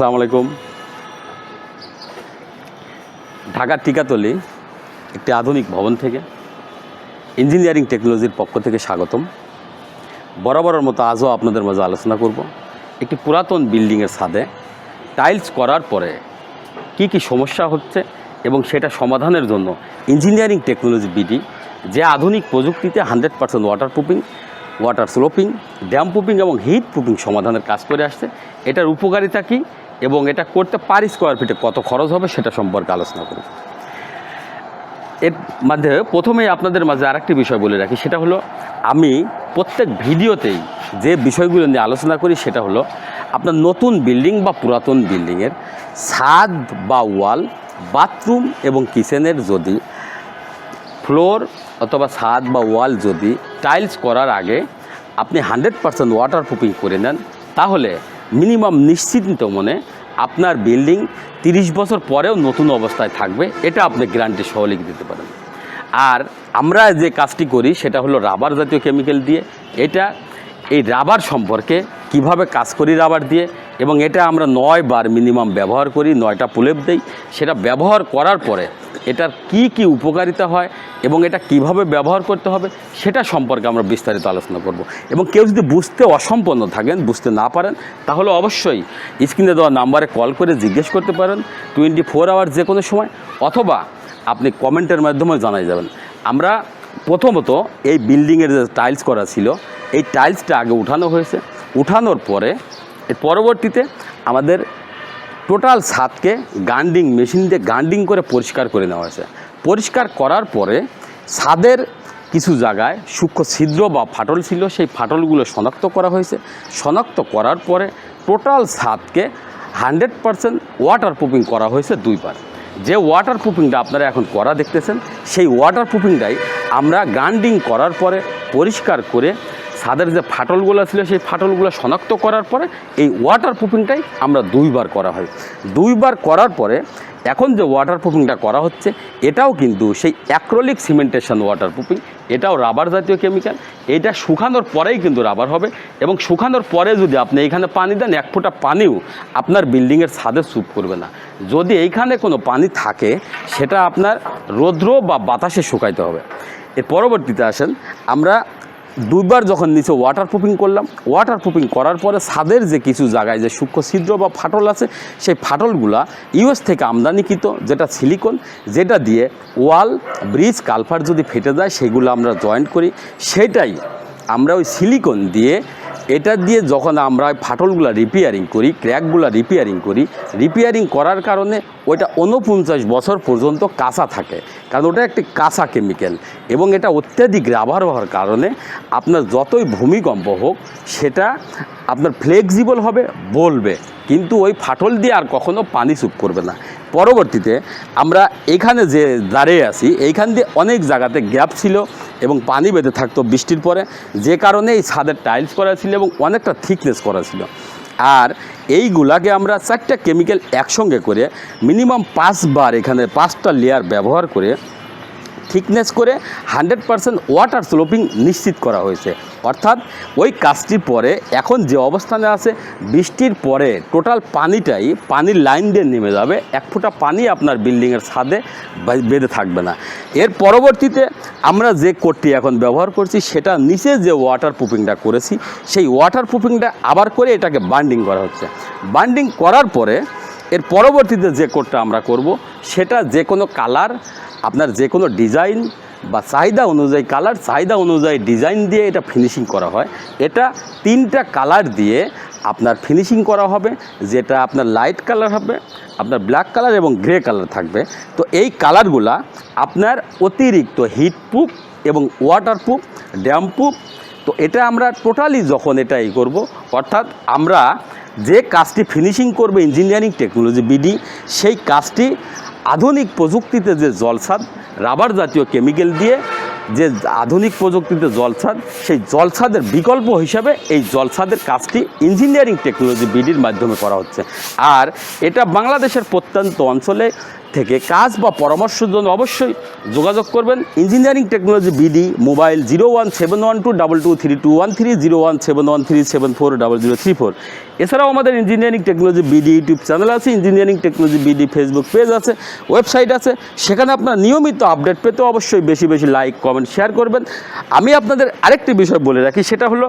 আসসালামু আলাইকুম। ঢাকার টিকাতলি, একটি আধুনিক ভবন থেকে ইঞ্জিনিয়ারিং টেকনোলজির পক্ষ থেকে স্বাগতম। বরাবরের মতো আজও আপনাদের মাঝে আলোচনা করব। একটি পুরাতন বিল্ডিংয়ের ছাদে টাইলস করার পরে কি কি সমস্যা হচ্ছে এবং সেটা সমাধানের জন্য ইঞ্জিনিয়ারিং টেকনোলজি বিডি যে আধুনিক প্রযুক্তিতে hundred percent water proofing water sloping damp proofing এবং হিট প্রুফিং সমাধানের কাজ করে আসছে, এটার উপকারিতা কী? এবং এটা করতে পার স্কোয়ার ফিটে কত খরচ হবে সেটা সম্পর্কে আলোচনা করব। এর মধ্যে প্রথমেই আপনাদের মাঝে আরেকটি বিষয় বলে রাখি, সেটা হলো আমি প্রত্যেক ভিডিওতেই যে বিষয়গুলো নিয়ে আলোচনা করি সেটা হলো আপনার নতুন বিল্ডিং বা পুরাতন বিল্ডিংয়ের ছাদ বা ওয়াল বাথরুম এবং কিচেনের যদি ফ্লোর অথবা ছাদ বা ওয়াল যদি টাইলস করার আগে আপনি হান্ড্রেড পারসেন্ট ওয়াটার প্রুফিং করে নেন, তাহলে মিনিমাম নিশ্চিন্ত মনে আপনার বিল্ডিং তিরিশ বছর পরেও নতুন অবস্থায় থাকবে, এটা আপনি গ্যারান্টি সহ লিখে দিতে পারেন। আর আমরা যে কাজটি করি, সেটা হলো রাবার জাতীয় কেমিক্যাল দিয়ে। এটা, এই রাবার সম্পর্কে কীভাবে কাজ করি রাবার দিয়ে, এবং এটা আমরা নয় বার মিনিমাম ব্যবহার করি, নয়টা প্রলেপ দেই। সেটা ব্যবহার করার পরে এটার কি কি উপকারিতা হয় এবং এটা কীভাবে ব্যবহার করতে হবে সেটা সম্পর্কে আমরা বিস্তারিত আলোচনা করব। এবং কেউ যদি বুঝতে অসম্পন্ন থাকেন, বুঝতে না পারেন, তাহলে অবশ্যই স্ক্রিনে দেওয়া নাম্বারে কল করে জিজ্ঞেস করতে পারেন টোয়েন্টি ফোর আওয়ার যে কোনো সময়, অথবা আপনি কমেন্টের মাধ্যমে জানাই যাবেন। আমরা প্রথমত এই বিল্ডিংয়ের যে টাইলস করা ছিল, এই টাইলসটা আগে উঠানো হয়েছে। উঠানোর পরে পরবর্তীতে আমাদের টোটাল ছাদকে গান্ডিং মেশিন দিয়ে গান্ডিং করে পরিষ্কার করে নেওয়া হয়েছে। পরিষ্কার করার পরে ছাদের কিছু জায়গায় সূক্ষ্ম ছিদ্র বা ফাটল ছিল, সেই ফাটলগুলো শনাক্ত করা হয়েছে। শনাক্ত করার পরে টোটাল ছাদকে হান্ড্রেড পারসেন্ট ওয়াটার প্রুফিং করা হয়েছে দুইবার। যে ওয়াটার প্রুফিংটা আপনারা এখন করা দেখতেছেন, সেই ওয়াটার প্রুফিংটাই আমরা গান্ডিং করার পরে পরিষ্কার করে ছাদের যে ফাটলগুলো ছিল, সেই ফাটলগুলো শনাক্ত করার পরে এই ওয়াটার প্রুফিংটাই আমরা দুইবার করা হয়। দুইবার করার পরে এখন যে ওয়াটার প্রুফিংটা করা হচ্ছে, এটাও কিন্তু সেই অ্যাক্রোলিক সিমেন্টেশন ওয়াটার প্রুফিং এটাও রাবার জাতীয় কেমিক্যাল এটা শুকানোর পরেই কিন্তু রাবার হবে এবং শুকানোর পরে যদি আপনি এইখানে পানি দেন, এক ফোঁটা পানিও আপনার বিল্ডিংয়ের ছাদে স্যুপ করবে না। যদি এইখানে কোনো পানি থাকে, সেটা আপনার রৌদ্র বা বাতাসে শুকাইতে হবে। এর পরবর্তীতে আসেন, আমরা দুইবার যখন নিচে ওয়াটার প্রুফিং করলাম ওয়াটার প্রুফিং করার পরে ছাদের যে কিছু জায়গায় যে সূক্ষ্ম ছিদ্র বা ফাটল আছে, সেই ফাটলগুলা ইউএস থেকে আমদানিকৃত, যেটা সিলিকন যেটা দিয়ে ওয়াল, ব্রিজ কালফার যদি ফেটে যায়, সেগুলো আমরা জয়েন্ট করি। সেটাই আমরা ওই সিলিকন দিয়ে এটা দিয়ে যখন আমরা ফাটলগুলো রিপেয়ারিং করি ক্র্যাকগুলো রিপেয়ারিং করি রিপেয়ারিং করার কারণে ওইটা উনপঞ্চাশ বছর পর্যন্ত কাঁচা থাকে। কারণ ওটা একটি কাঁচা কেমিক্যাল এবং এটা অত্যাধিক রাবার হওয়ার কারণে আপনার যতই ভূমিকম্প হোক, সেটা আপনার ফ্লেক্সিবল হবে, বলবে। কিন্তু ওই ফাটল দিয়ে আর কখনো পানি চুপ করবে না। পরবর্তীতে আমরা এখানে যে দাঁড়িয়ে আছি, এইখান দিয়ে অনেক জায়গাতে গ্যাপ ছিল। এবং পানি বেঁধে থাকতো বৃষ্টির পরে। যে কারণে এই ছাদের টাইলস করা ছিল এবং অনেকটা থিকনেস করা ছিল। আর এইগুলাকে আমরা চারটা কেমিক্যাল একসঙ্গে করে মিনিমাম পাঁচবার এখানে পাঁচটা লেয়ার ব্যবহার করে থিকনেস করে হান্ড্রেড পারসেন্ট ওয়াটার স্লোপিং নিশ্চিত করা হয়েছে। অর্থাৎ ওই কাজটির পরে, এখন যে অবস্থানে আছে, বৃষ্টির পরে টোটাল পানিটাই পানির লাইন দিয়ে নেমে যাবে। এক ফোঁটা পানি আপনার বিল্ডিংয়ের ছাদে বেঁধে থাকবে না। এর পরবর্তীতে আমরা যে কোটটি এখন ব্যবহার করছি, সেটা নিচে যে ওয়াটার প্রুফিংটা করেছি, সেই ওয়াটার প্রুফিংটা আবার করে এটাকে বান্ডিং করা হচ্ছে। বান্ডিং করার পরে এর পরবর্তীতে যে কোডটা আমরা করব, সেটা যে কোনো কালার আপনার যে কোনো ডিজাইন বা চাহিদা অনুযায়ী কালার চাহিদা অনুযায়ী ডিজাইন দিয়ে এটা ফিনিশিং করা হয়। এটা তিনটা কালার দিয়ে আপনার ফিনিশিং করা হবে, যেটা আপনার লাইট কালার হবে, আপনার ব্ল্যাক কালার এবং গ্রে কালার থাকবে। তো এই কালারগুলা আপনার অতিরিক্ত হিট প্রুফ এবং ওয়াটার প্রুফ ড্যাম প্রুফ তো এটা আমরা টোটালি যখন এটা ই করব, অর্থাৎ আমরা যে কাজটি ফিনিশিং করবে ইঞ্জিনিয়ারিং টেকনোলজি বিডি সেই কাজটি আধুনিক প্রযুক্তিতে যে জলসাদ, রাবার জাতীয় কেমিক্যাল দিয়ে যে আধুনিক প্রযুক্তিতে জলসাদ, সেই জলসাদের বিকল্প হিসাবে এই জলসাদের কাজটি ইঞ্জিনিয়ারিং টেকনোলজি বিডির মাধ্যমে করা হচ্ছে। আর এটা বাংলাদেশের প্রত্যন্ত অঞ্চলে থেকে কাজ বা পরামর্শের জন্য অবশ্যই যোগাযোগ করবেন। Engineering technology BD mobile zero one seven one two double two three two one three zero one seven one three seven four double zero three four. এছাড়াও আমাদের engineering technology BD YouTube channel আছে, engineering technology BD Facebook page আছে, website আছে। সেখানে আপনার নিয়মিত update পেতে অবশ্যই বেশি বেশি লাইক, কমেন্ট, শেয়ার করবেন। আমি আপনাদের আরেকটি বিষয় বলে রাখি, সেটা হলো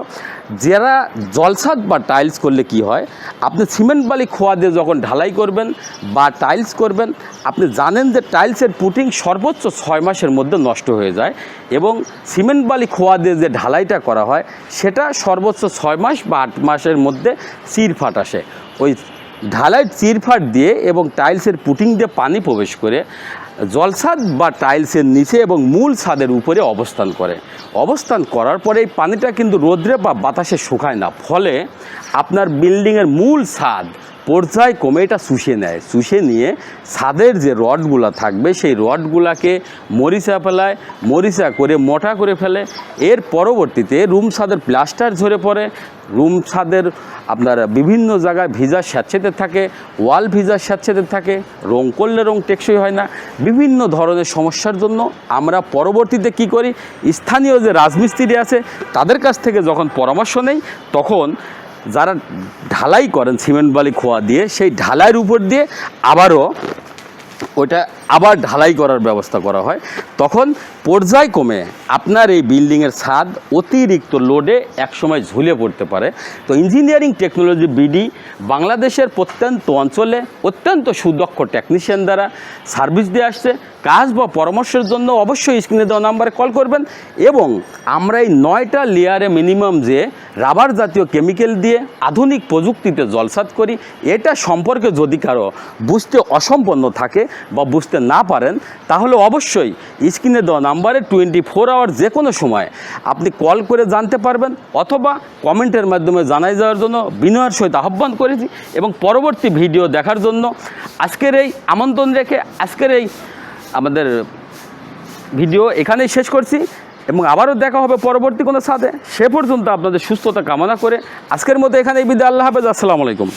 যারা জলসাদ বা টাইলস করলে কি হয়, আপনি সিমেন্ট বালি খোয়া দিয়ে যখন ঢালাই করবেন বা টাইলস করবেন আপনি জানেন যে টাইলসের পুটিং সর্বোচ্চ ছয় মাসের মধ্যে নষ্ট হয়ে যায় এবং সিমেন্ট বালি খোয়া দিয়ে যে ঢালাইটা করা হয়, সেটা সর্বোচ্চ ছয় মাস বা আট মাসের মধ্যে চিরফাট আসে। ওই ঢালাই চিরফাট দিয়ে এবং টাইলসের পুটিং দিয়ে পানি প্রবেশ করে জলসাদ বা টাইলসের নিচে এবং মূল ছাদের উপরে অবস্থান করে। অবস্থান করার পরে এই পানিটা কিন্তু রোদ্রে বা বাতাসে শুকায় না। ফলে আপনার বিল্ডিংয়ের মূল ছাদ পর্যায় কমে এটা শুষে নেয়। শুষে নিয়ে ছাদের যে রডগুলো থাকবে, সেই রডগুলাকে মরিচা ফেলায়, মরিচা করে মোটা করে ফেলে। এর পরবর্তীতে রুম ছাদের প্লাস্টার ঝরে পড়ে। রুম ছাদের আপনার বিভিন্ন জায়গায় ভিজা স্যাঁতসেতে থাকে, ওয়াল ভিজা স্যাঁতসেতে থাকে, রং করলে রং টেকসই হয় না। বিভিন্ন ধরনের সমস্যার জন্য আমরা পরবর্তীতে কি করি? স্থানীয় যে রাজমিস্ত্রি আছে, তাদের কাছ থেকে যখন পরামর্শ নেই, তখন যারা ঢালাই করেন, সিমেন্ট বালি খোয়া দিয়ে, সেই ঢালাইয়ের উপর দিয়ে আবারও ওটা আবার ঢালাই করার ব্যবস্থা করা হয়। তখন পর্যায়ক্রমে আপনার এই বিল্ডিংয়ের ছাদ অতিরিক্ত লোডে একসময় ঝুলে পড়তে পারে। তো ইঞ্জিনিয়ারিং টেকনোলজি বিডি বাংলাদেশের প্রত্যন্ত অঞ্চলে অত্যন্ত সুদক্ষ টেকনিশিয়ান দ্বারা সার্ভিস দিয়ে আসছে। কাজ বা পরামর্শের জন্য অবশ্যই স্ক্রিনে দেওয়া নাম্বারে কল করবেন এবং আমরা এই নয়টা লেয়ারে মিনিমাম যে রাবার জাতীয় কেমিক্যাল দিয়ে আধুনিক প্রযুক্তিতে জলসাত করি, এটা সম্পর্কে যদি কারও বুঝতে অসম্পন্ন থাকে বা বুঝতে না পারেন, তাহলে অবশ্যই স্ক্রিনে দেওয়া নাম্বারে টোয়েন্টি ফোর আওয়ার যে কোনো সময় আপনি কল করে জানতে পারবেন অথবা কমেন্টের মাধ্যমে জানাই যাওয়ার জন্য বিনয়ের সহিত আহ্বান করেছি এবং পরবর্তী ভিডিও দেখার জন্য আজকের এই আমন্ত্রণ রেখে আজকের এই আমাদের ভিডিও এখানেই শেষ করছি এবং আবারও দেখা হবে পরবর্তী কোনো সাথে। সে পর্যন্ত আপনাদের সুস্থতা কামনা করে আজকের মতো এখানেই বিদায়। আল্লাহ হাফেজ। আসসালামু আলাইকুম।